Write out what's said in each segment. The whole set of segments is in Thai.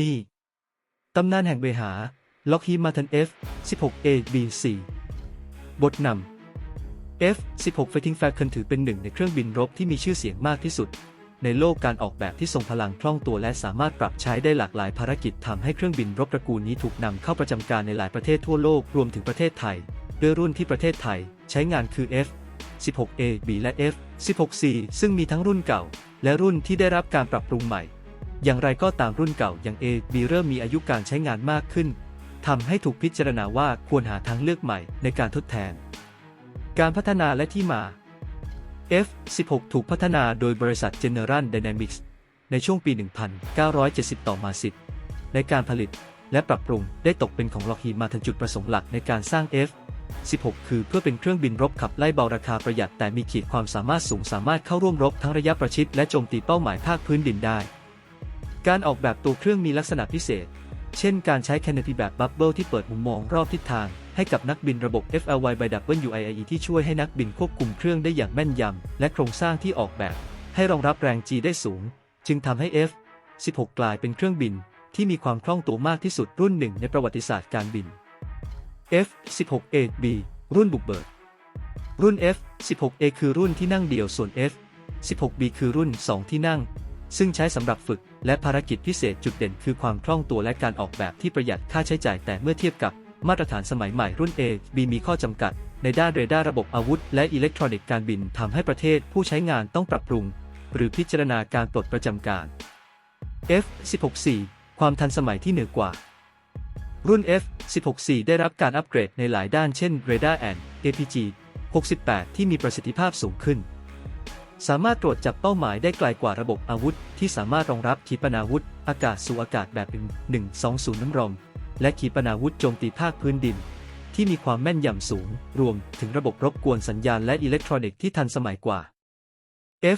นี่ ตำนานแห่งเวหา ล็อกฮีมาทัน F 16 A B C บทนำ F 16 Fighting Falcon ถือเป็นหนึ่งในเครื่องบินรบที่มีชื่อเสียงมากที่สุด ในโลกการออกแบบที่ทรงพลังคล่องตัวและสามารถปรับใช้ได้หลากหลายภารกิจทำให้เครื่องบินรบตระกูลนี้ถูกนำเข้าประจำการในหลายประเทศทั่วโลกรวมถึงประเทศไทยด้วยรุ่นที่ประเทศไทยใช้งานคือ F 16A B และ F 16C ซึ่งมีทั้งรุ่นเก่า และรุ่นที่ได้รับการปรับปรุงใหม่ อย่างไรก็ตามรุ่นเก่าอย่าง A B เริ่มมีอายุการใช้งานมากขึ้นทำให้ถูกพิจารณาว่าควรหาทางเลือกใหม่ในการทดแทน การพัฒนาและที่มา F16 ถูกพัฒนาโดยบริษัท General Dynamics ในช่วงปี 1970 ต่อมาสิทธิ์ในการผลิตและปรับปรุงได้ตกเป็นของล็อกฮีมาทันจุดประสงค์หลักในการสร้าง F16 คือเพื่อเป็นเครื่องบินรบขับไล่เบาราคาประหยัดแต่มีขีดความสามารถสูงสามารถเข้าร่วมรบทั้งระยะประชิดและโจมตีเป้าหมายภาคพื้นดินได้ การออกแบบตัวเครื่องมีลักษณะพิเศษ เช่นการใช้แคนน p ีแบบบับเบิลที่เปิดมุมมองรอบทิศทาง ให้กับนักบินระบบ FLY by WIIE ที่ช่วยให้นักบินควบคุมเครื่องได้อย่างแม่นยำ และโครงสร้างที่ออกแบบ ให้รองรับแรง G ได้สูง จึงทำให้ F16 กลายเป็นเครื่องบินที่มีความคล่องตัวมากที่สุดรุ่นหนึ่งในประวัติศาสตร์การบิน F16A-B รุ่นบุกเบิก รุ่น F16A คือรุ่นที่นั่งเดี่ยวส่วน F16B คือรุ่น 2 ที่นั่ง ซึ่งใช้สำหรับฝึกและภารกิจพิเศษจุดเด่นคือความคล่องตัวและการออกแบบที่ประหยัดค่าใช้จ่ายแต่เมื่อเทียบกับมาตรฐานสมัยใหม่รุ่น A B มีข้อจำกัด ในด้านเรดาร์ระบบอาวุธ และอิเล็กทรอนิกส์การบินทำให้ประเทศผู้ใช้งานต้องปรับปรุง หรือพิจารณาการปลดประจำการ F16C ความทันสมัยที่เหนือกว่า รุ่น F16C ได้รับการอัปเกรดในหลายด้านเช่น Radar and APG 68 ที่มีประสิทธิภาพสูงขึ้น สามารถตรวจจับเป้าหมายได้ไกลกว่าระบบอาวุธ ที่สามารถรองรับขีปนาวุธ อากาศสู่อากาศแบบ 120 น้ำรมและขีปนาวุธโจมตีภาคพื้นดิน ที่มีความแม่นยำสูง รวมถึงระบบรบกวนสัญญาณและอิเล็กทรอนิกส์ที่ทันสมัยกว่า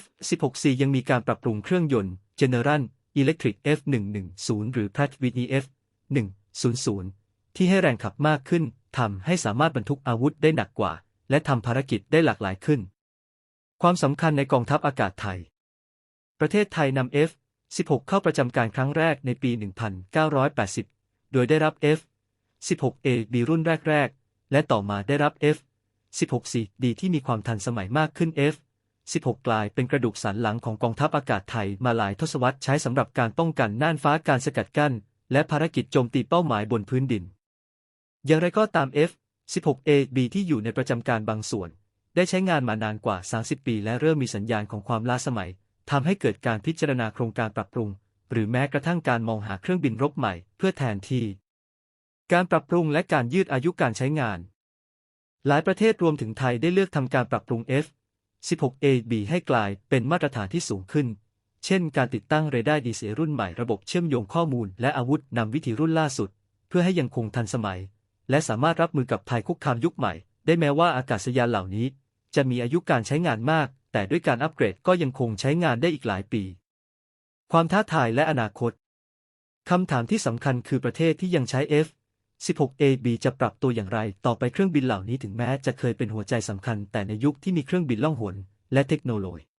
F16C ยังมีการปรับปรุงเครื่องยนต์ General Electric F110 หรือ Pratt Whitney F100 ที่ให้แรงขับมากขึ้นทำให้สามารถบรรทุกอาวุธได้หนักกว่า และทำภารกิจได้หลากหลายขึ้น ความสำคัญในกองทัพอากาศไทย ประเทศไทยนำ F16 เข้าประจำการครั้งแรกในปี 1980 โดยได้รับ F16A B รุ่นแรก ๆ และต่อมาได้รับ F16C D ที่มีความทันสมัยมากขึ้น F16 กลายเป็นกระดูกสันหลังของกองทัพอากาศไทยมาหลายทศวรรษใช้สำหรับการป้องกันน่านฟ้าการสกัดกั้น และภารกิจโจมตีเป้าหมายบนพื้นดิน อย่างไรก็ตาม F16A B ที่อยู่ในประจำการบางส่วน ได้ใช้งานมานานกว่า 30 ปีและเริ่มมีสัญญาณของความล้าสมัยทำให้เกิดการพิจารณาโครงการปรับปรุง หรือแม้กระทั่งการมองหาเครื่องบินรบใหม่เพื่อแทนที่ การปรับปรุงและการยืดอายุการใช้งาน หลายประเทศรวมถึงไทยได้เลือกทำการปรับปรุง F16AB ให้กลายเป็นมาตรฐานที่สูงขึ้น เช่น การติดตั้งเรดาร์ดีเซรุ่นใหม่ระบบเชื่อมโยงข้อมูล และอาวุธนำวิธีรุ่นล่าสุด เพื่อให้ยังคงทันสมัย และสามารถรับมือกับภัยคุกคามยุคใหม่ ได้แม้ว่าอากาศยานเหล่านี้ จะมีอายุการใช้งานมาก แต่ด้วยการอัปเกรดก็ยังคงใช้งานได้อีกหลายปี ความท้าทายและอนาคตคำถามที่สำคัญคือประเทศที่ยังใช้ F 16AB จะปรับตัวอย่างไร ต่อไปเครื่องบินเหล่านี้ถึงแม้จะเคยเป็นหัวใจสำคัญ แต่ในยุคที่มีเครื่องบินล่องหนและเทคโนโลยี